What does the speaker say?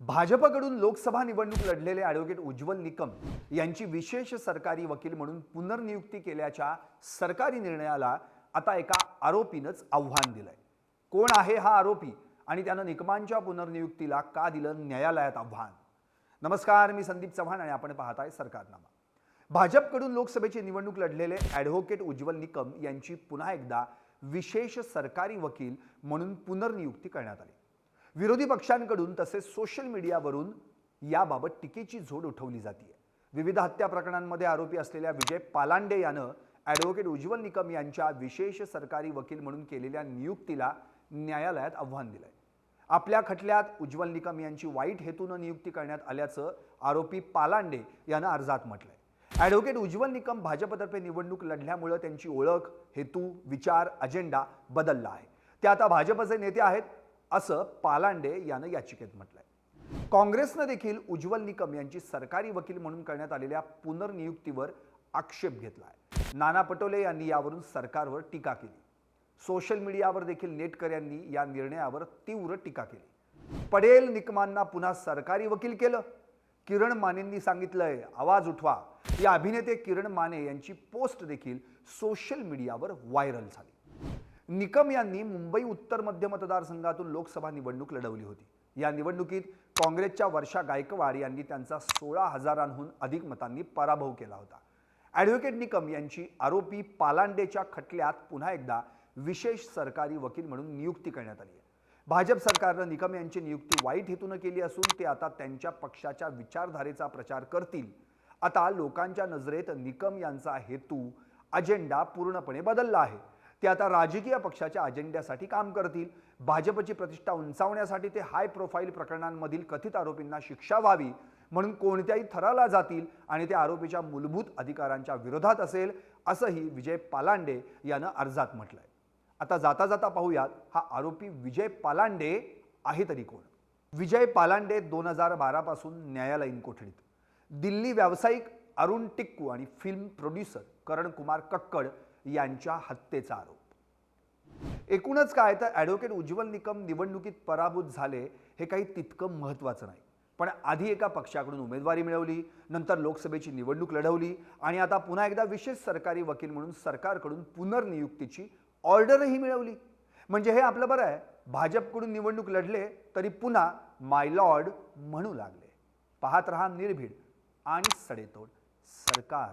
भाजपकडून लोकसभा निवडणूक लढलेले ॲडव्होकेट उज्ज्वल निकम यांची विशेष सरकारी वकील म्हणून पुनर्नियुक्ती केल्याच्या सरकारी निर्णयाला आता एका आरोपीनंच आव्हान दिलंय. कोण आहे हा आरोपी आणि त्यानं निकमांच्या पुनर्नियुक्तीला का दिलं न्यायालयात आव्हान? नमस्कार मी संदीप चव्हाण आणि आपण पाहताय सरकारनामा. भाजपकडून लोकसभेची निवडणूक लढलेले ॲडव्होकेट उज्ज्वल निकम यांची पुन्हा एकदा विशेष सरकारी वकील म्हणून पुनर्नियुक्ती करण्यात आली. विरोधी पक्षांकडून तसेच सोशल मीडियावरून याबाबत टीकेची झोड उठवली जाते विविध हत्या प्रकरणांमध्ये आरोपी असलेल्या विजय पालांडे यानं ॲडव्होकेट उज्ज्वल निकम यांच्या विशेष सरकारी वकील म्हणून केलेल्या नियुक्तीला न्यायालयात आव्हान दिलंय. आपल्या खटल्यात उज्ज्वल निकम यांची वाईट हेतूनं नियुक्ती करण्यात आल्याचं आरोपी पालांडे यानं अर्जात म्हटलंय. ॲडव्होकेट उज्ज्वल निकम भाजपतर्फे निवडणूक लढल्यामुळं त्यांची ओळख हेतू विचार अजेंडा बदलला आहे. ते आता भाजपचे नेते आहेत असं पालांडे यानं याचिकेत म्हटलंय. काँग्रेसनं देखील उज्ज्वल निकम यांची सरकारी वकील म्हणून करण्यात आलेल्या पुनर्नियुक्तीवर आक्षेप घेतलाय. नाना पटोले यांनी यावरून सरकारवर टीका केली. सोशल मीडियावर देखील नेटकऱ्यांनी या निर्णयावर तीव्र टीका केली. पडेल निकमांना पुन्हा सरकारी वकील केलं. किरण मानेंनी सांगितलंय आवाज उठवा. या अभिनेते किरण माने यांची पोस्ट देखील सोशल मीडियावर व्हायरल झाली. निकम यांनी मुंबई उत्तर मध्य मतदारसंघातून लोकसभा निवडणूक लढवली होती. या निवडणुकीत काँग्रेसच्या वर्षा गायकवाड यांनी त्यांचा सोळा हजारांहून अधिक मतांनी पराभव केला होता. ॲडव्होकेट निकम यांची आरोपी पालांडेच्या खटल्यात पुन्हा एकदा विशेष सरकारी वकील म्हणून नियुक्ती करण्यात आली आहे. भाजप सरकारनं निकम यांची नियुक्ती वाईट हेतूनं केली असून ते आता त्यांच्या पक्षाच्या विचारधारेचा प्रचार करतील. आता लोकांच्या नजरेत निकम यांचा हेतू अजेंडा पूर्णपणे बदलला आहे. ते आता राजकीय पक्षाच्या अजेंड्यासाठी काम करतील. भाजपची प्रतिष्ठा उंचावण्यासाठी ते हाय प्रोफाईल प्रकरणांमधील कथित आरोपींना शिक्षा व्हावी म्हणून कोणत्याही थराला जातील आणि ते आरोपीच्या मूलभूत अधिकारांच्या विरोधात असेल असंही विजय पालांडे यानं अर्जात म्हटलंय. आता जाता जाता पाहूयात हा आरोपी विजय पालांडे आहे तरी कोण? विजय पालांडे दोन हजार बारापासून न्यायालयीन कोठडीत. दिल्ली व्यावसायिक अरुण टिक्कू आणि फिल्म प्रोड्युसर करण कुमार कक्कड यांच्या हत्येचा आरोप. एकूणच काय तर ॲडव्होकेट उज्ज्वल निकम निवडणुकीत पराभूत झाले हे काही तितकं महत्त्वाचं नाही. पण आधी एका पक्षाकडून उमेदवारी मिळवली नंतर लोकसभेची निवडणूक लढवली आणि आता पुन्हा एकदा विशेष सरकारी वकील म्हणून सरकारकडून पुनर्नियुक्तीची ऑर्डरही मिळवली. म्हणजे हे आपलं बरं आहे भाजपकडून निवडणूक लढले तरी पुन्हा माय लॉर्ड म्हणू लागले. पाहत रहा निर्भीड आणि सडेतोड सरकार.